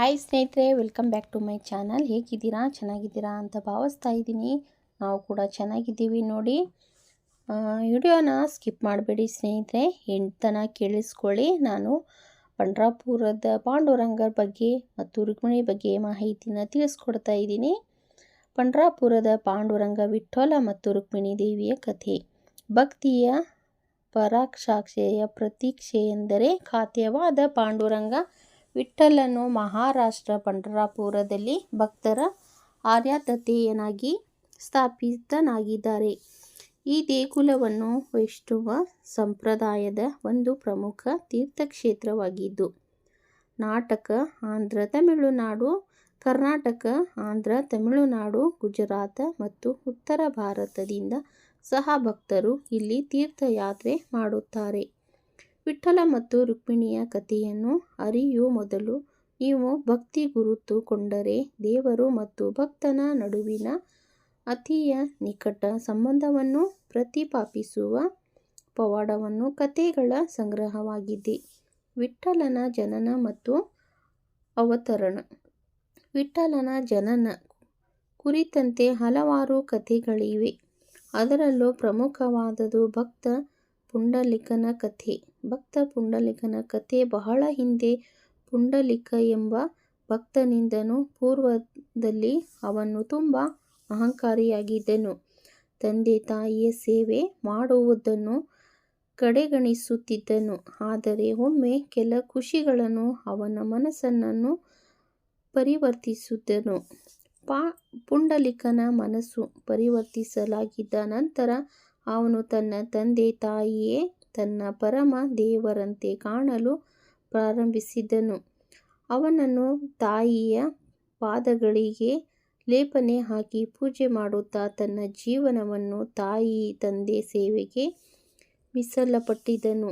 Hi ಸ್ನೇಹಿತರೆ welcome back to my channel ಹೇಗಿದ್ದೀರಾ? ಚೆನ್ನಾಗಿದ್ದೀರಾ ಅಂತ ಭಾವಿಸ್ತಾ ಇದ್ದೀನಿ. ನಾವು ಕೂಡ ಚೆನ್ನಾಗಿದ್ದೀವಿ ನೋಡಿ. ವಿಡಿಯೋನ ಸ್ಕಿಪ್ ಮಾಡಬೇಡಿ ಸ್ನೇಹಿತರೆ. ಎಂಟನ ಕೇಳಿಸ್ಕೊಳ್ಳಿ. ನಾನು ಪಂಡ್ರಾಪುರದ ಪಾಂಡುರಂಗರ ಬಗ್ಗೆ ಮತ್ತು ರುಕ್ಮಿಣಿ ಬಗ್ಗೆ ಮಾಹಿತಿನ ತಿಳಿಸ್ಕೊಡ್ತಾ ಇದ್ದೀನಿ. ಪಂಡ್ರಾಪುರದ ಪಾಂಡುರಂಗ ವಿಠ್ಠಲ ಮತ್ತು ರುಕ್ಮಿಣಿ ದೇವಿಯ ಕಥೆ. ಭಕ್ತಿಯ ಪರಾಕ್ಷಾಕ್ಷೆಯ ಪ್ರತೀಕ್ಷೆ ಎಂದರೆ ಖಾತ್ಯವಾದ ಪಾಂಡುರಂಗ. ವಿಠ್ಠಲನು ಮಹಾರಾಷ್ಟ್ರ ಪಂಡರಾಪುರದಲ್ಲಿ ಭಕ್ತರ ಆರಾಧ್ಯತೆಯನಾಗಿ ಸ್ಥಾಪಿತನಾಗಿದ್ದಾರೆ. ಈ ದೇಗುಲವನ್ನು ವೈಷ್ಣವ ಸಂಪ್ರದಾಯದ ಒಂದು ಪ್ರಮುಖ ತೀರ್ಥಕ್ಷೇತ್ರವಾಗಿದ್ದು, ನಾಟಕ ಆಂಧ್ರ ತಮಿಳುನಾಡು, ಕರ್ನಾಟಕ, ಆಂಧ್ರ ತಮಿಳುನಾಡು, ಗುಜರಾತ್ ಮತ್ತು ಉತ್ತರ ಭಾರತದಿಂದ ಸಹ ಭಕ್ತರು ಇಲ್ಲಿ ತೀರ್ಥಯಾತ್ರೆ ಮಾಡುತ್ತಾರೆ. ವಿಠ್ಠಲ ಮತ್ತು ರುಕ್ಮಿಣಿಯ ಕಥೆಯನ್ನು ಅರಿಯುವ ಮೊದಲು. ನೀವು ಭಕ್ತಿ ಗುರುತುಕೊಂಡರೆ ದೇವರು ಮತ್ತು ಭಕ್ತನ ನಡುವಿನ ಅತಿಯ ನಿಕಟ ಸಂಬಂಧವನ್ನು ಪ್ರತಿಪಾಪಿಸುವ ಪವಾಡವನ್ನು ಕಥೆಗಳ ಸಂಗ್ರಹವಾಗಿದೆ. ವಿಠ್ಠಲನ ಜನನ ಮತ್ತು ಅವತರಣ. ವಿಠ್ಠಲನ ಜನನ ಕುರಿತಂತೆ ಹಲವಾರು ಕಥೆಗಳಿವೆ. ಅದರಲ್ಲೂ ಪ್ರಮುಖವಾದದು ಭಕ್ತ ಪುಂಡಲಿಕನ ಕಥೆ. ಭಕ್ತ ಪುಂಡಲಿಕನ ಕಥೆ ಬಹಳ ಹಿಂದೆ ಪುಂಡಲಿಕ ಎಂಬ ಭಕ್ತನಿಂದನು ಪೂರ್ವದಲ್ಲಿ ಅವನು ತುಂಬ ಅಹಂಕಾರಿಯಾಗಿದ್ದನು. ತಂದೆ ತಾಯಿಯ ಸೇವೆ ಮಾಡುವುದನ್ನು ಕಡೆಗಣಿಸುತ್ತಿದ್ದನು. ಆದರೆ ಒಮ್ಮೆ ಕೆಲ ಖುಷಿಗಳನ್ನು ಅವನ ಮನಸ್ಸನ್ನು ಪರಿವರ್ತಿಸಿದ್ದನು ಪಾ ಪುಂಡಲಿಕನ ಮನಸ್ಸು ಪರಿವರ್ತಿಸಲಾಗಿದ್ದ ನಂತರ ಅವನು ತನ್ನ ತಂದೆ ತಾಯಿಯೇ ತನ್ನ ಪರಮ ದೇವರಂತೆ ಕಾಣಲು ಪ್ರಾರಂಭಿಸಿದನು. ಅವನನ್ನು ತಾಯಿಯ ಪಾದಗಳಿಗೆ ಲೇಪನೆ ಹಾಕಿ ಪೂಜೆ ಮಾಡುತ್ತಾ ತನ್ನ ಜೀವನವನ್ನು ತಾಯಿ ತಂದೆ ಸೇವೆಗೆ ಮೀಸಲಪಟ್ಟಿದ್ದನು.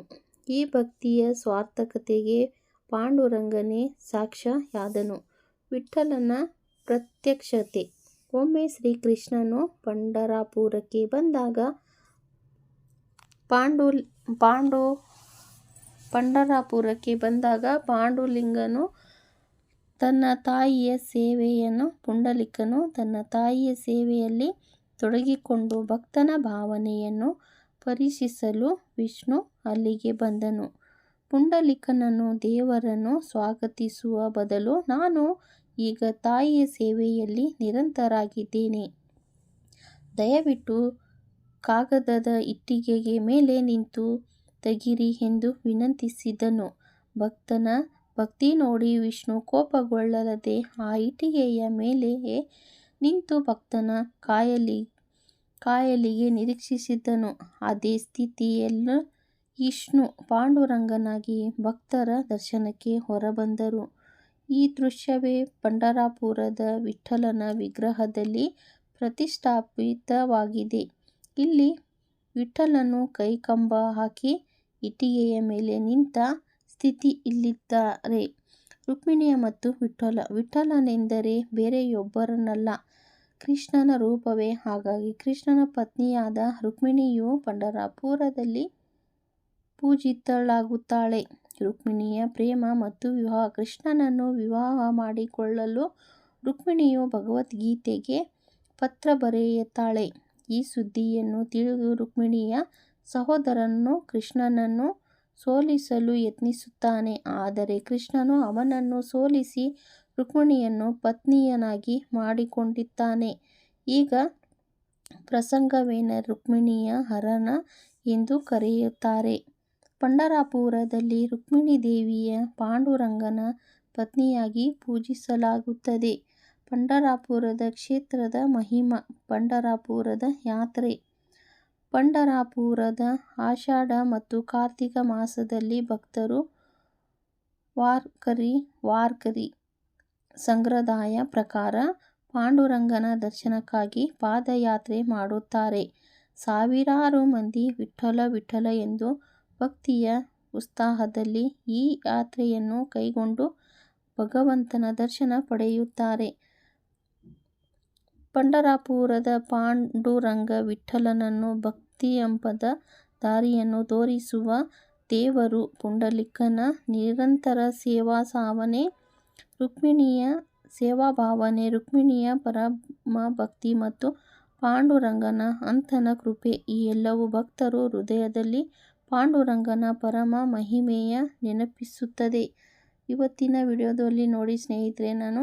ಈ ಭಕ್ತಿಯ ಸ್ವಾರ್ಥಕತೆಗೆ ಪಾಂಡುರಂಗನೇ ಸಾಕ್ಷಿಯಾದನು. ವಿಠ್ಠಲನ ಪ್ರತ್ಯಕ್ಷತೆ. ಒಮ್ಮೆ ಶ್ರೀಕೃಷ್ಣನು ಪಂಢರಾಪುರಕ್ಕೆ ಬಂದಾಗ ಪಾಂಡು ಪಾಂಡು ಪಂಡರಾಪುರಕ್ಕೆ ಬಂದಾಗ ಪಾಂಡುಲಿಂಗನು ತನ್ನ ತಾಯಿಯ ಸೇವೆಯನ್ನು, ಪುಂಡಲಿಕನು ತನ್ನ ತಾಯಿಯ ಸೇವೆಯಲ್ಲಿ ತೊಡಗಿಕೊಂಡು ಭಕ್ತನ ಭಾವನೆಯನ್ನು ಪರೀಕ್ಷಿಸಲು ವಿಷ್ಣು ಅಲ್ಲಿಗೆ ಬಂದನು. ಪುಂಡಲಿಕನನ್ನು ದೇವರನ್ನು ಸ್ವಾಗತಿಸುವ ಬದಲು ನಾನು ಈಗ ತಾಯಿಯ ಸೇವೆಯಲ್ಲಿ ನಿರಂತರಾಗಿದ್ದೇನೆ. ದಯವಿಟ್ಟು ಕಾಗದದ ಇಟ್ಟಿಗೆಗೆ ಮೇಲೆ ನಿಂತು ತೆಗಿರಿ ಎಂದು ವಿನಂತಿಸಿದನು. ಭಕ್ತನ ಭಕ್ತಿ ನೋಡಿ ವಿಷ್ಣು ಕೋಪಗೊಳ್ಳದೆ ಆ ಇಟ್ಟಿಗೆಯ ಮೇಲೆಯೇ ನಿಂತು ಭಕ್ತನ ಕಾಯಲಿ, ಕಾಯಲಿಗೆ ನಿರೀಕ್ಷಿಸಿದನು. ಅದೇ ಸ್ಥಿತಿಯಲ್ಲಿ ವಿಷ್ಣು ಪಾಂಡುರಂಗನಾಗಿ ಭಕ್ತರ ದರ್ಶನಕ್ಕೆ ಹೊರಬಂದರು. ಈ ದೃಶ್ಯವೇ ಪಂಢರಾಪುರದ ವಿಠ್ಠಲನ ವಿಗ್ರಹದಲ್ಲಿ ಪ್ರತಿಷ್ಠಾಪಿತವಾಗಿದೆ. ಇಲ್ಲಿ ವಿಠ್ಠಲನು ಕೈಕಂಬ ಹಾಕಿ ಇಟ್ಟಿಗೆಯ ಮೇಲೆ ನಿಂತ ಸ್ಥಿತಿ ಇಲ್ಲಿದ್ದಾರೆ. ರುಕ್ಮಿಣಿಯ ಮತ್ತು ವಿಠ್ಠಲ ವಿಠ್ಠಲನೆಂದರೆ ಬೇರೆಯೊಬ್ಬರನ್ನಲ್ಲ. ಕೃಷ್ಣನ ರೂಪವೇ ಹಾಗಾಗಿ ಕೃಷ್ಣನ ಪತ್ನಿಯಾದ ರುಕ್ಮಿಣಿಯು ಪಂಢರಾಪುರದಲ್ಲಿ ಪೂಜಿತಳಾಗುತ್ತಾಳೆ. ರುಕ್ಮಿಣಿಯ ಪ್ರೇಮ ಮತ್ತು ವಿವಾಹ, ಕೃಷ್ಣನನ್ನು ವಿವಾಹ ಮಾಡಿಕೊಳ್ಳಲು ರುಕ್ಮಿಣಿಯು ಭಗವದ್ಗೀತೆಗೆ ಪತ್ರ ಬರೆಯುತ್ತಾಳೆ. ಈ ಸುದ್ದಿಯನ್ನು ತಿಳಿದು ರುಕ್ಮಿಣಿಯ ಸಹೋದರನು ಕೃಷ್ಣನನ್ನು ಸೋಲಿಸಲು ಯತ್ನಿಸುತ್ತಾನೆ. ಆದರೆ ಕೃಷ್ಣನು ಅವನನ್ನು ಸೋಲಿಸಿ ರುಕ್ಮಿಣಿಯನ್ನು ಪತ್ನಿಯನಾಗಿ ಮಾಡಿಕೊಂಡಿದ್ದಾನೆ. ಈಗ ಪ್ರಸಂಗವೇನ ರುಕ್ಮಿಣಿಯ ಹರಣ ಎಂದು ಕರೆಯುತ್ತಾರೆ. ಪಂಢರಾಪುರದಲ್ಲಿ ರುಕ್ಮಿಣಿ ದೇವಿಯ ಪಾಂಡುರಂಗನ ಪತ್ನಿಯಾಗಿ ಪೂಜಿಸಲಾಗುತ್ತದೆ. ಪಂಢರಾಪುರದ ಕ್ಷೇತ್ರದ ಮಹಿಮ, ಪಂಡರಾಪುರದ ಯಾತ್ರೆ. ಪಂಡರಾಪುರದ ಆಷಾಢ ಮತ್ತು ಕಾರ್ತಿಕ ಮಾಸದಲ್ಲಿ ಭಕ್ತರು ವಾರ್ಕರಿ ವಾರ್ಕರಿ ಸಂಪ್ರದಾಯ ಪ್ರಕಾರ ಪಾಂಡುರಂಗನ ದರ್ಶನಕ್ಕಾಗಿ ಪಾದಯಾತ್ರೆ ಮಾಡುತ್ತಾರೆ. ಸಾವಿರಾರು ಮಂದಿ ವಿಠ್ಠಲ ವಿಠ್ಠಲ ಎಂದು ಭಕ್ತಿಯ ಉತ್ಸಾಹದಲ್ಲಿ ಈ ಯಾತ್ರೆಯನ್ನು ಕೈಗೊಂಡು ಭಗವಂತನ ದರ್ಶನ ಪಡೆಯುತ್ತಾರೆ. ಪಂಢರಾಪುರದ ಪಾಂಡುರಂಗ ವಿಠ್ಠಲನನ್ನು ಭಕ್ತಿಯಂಬದ ದಾರಿಯನ್ನು ತೋರಿಸುವ ದೇವರು ಪುಂಡಲಿಕನ ನಿರಂತರ ಸೇವಾ ಸಾವನೆ, ರುಕ್ಮಿಣಿಯ ಸೇವಾಭಾವನೆ ರುಕ್ಮಿಣಿಯ ಪರಮ ಭಕ್ತಿ ಮತ್ತು ಪಾಂಡುರಂಗನ ಅಂತನ ಕೃಪೆ ಈ ಎಲ್ಲವೂ ಭಕ್ತರ ಹೃದಯದಲ್ಲಿ ಪಾಂಡುರಂಗನ ಪರಮ ಮಹಿಮೆಯ ನೆನಪಿಸುತ್ತದೆ. ಇವತ್ತಿನ ವಿಡಿಯೋದಲ್ಲಿ ನೋಡಿ ಸ್ನೇಹಿತರೆ, ನಾನು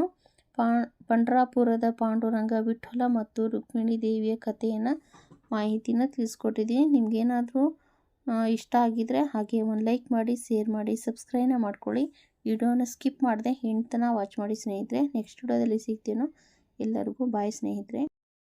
ಪಂಢರಾಪುರದ ಪಾಂಡುರಂಗ ವಿಠ್ಠಲ ಮತ್ತು ರುಕ್ಮಿಣಿ ದೇವಿಯ ಕಥೆಯನ್ನು ಮಾಹಿತಿನ ತಿಳಿಸ್ಕೊಟ್ಟಿದ್ದೀನಿ ನಿಮಗೇನಾದರೂ ಇಷ್ಟ ಆಗಿದ್ರೆ ಹಾಗೆ ಒಂದು ಲೈಕ್ ಮಾಡಿ, ಶೇರ್ ಮಾಡಿ ಸಬ್ಸ್ಕ್ರೈಬ್ನ ಮಾಡ್ಕೊಳ್ಳಿ. ವಿಡಿಯೋನ ಸ್ಕಿಪ್ ಮಾಡದೆ ಹೆಣ್ತನ ವಾಚ್ ಮಾಡಿ ಸ್ನೇಹಿತರೆ. ನೆಕ್ಸ್ಟ್ ವಿಡಿಯೋದಲ್ಲಿ ಸಿಗ್ತೀನೋ. ಎಲ್ಲರಿಗೂ ಬಾಯ್ ಸ್ನೇಹಿತರೆ.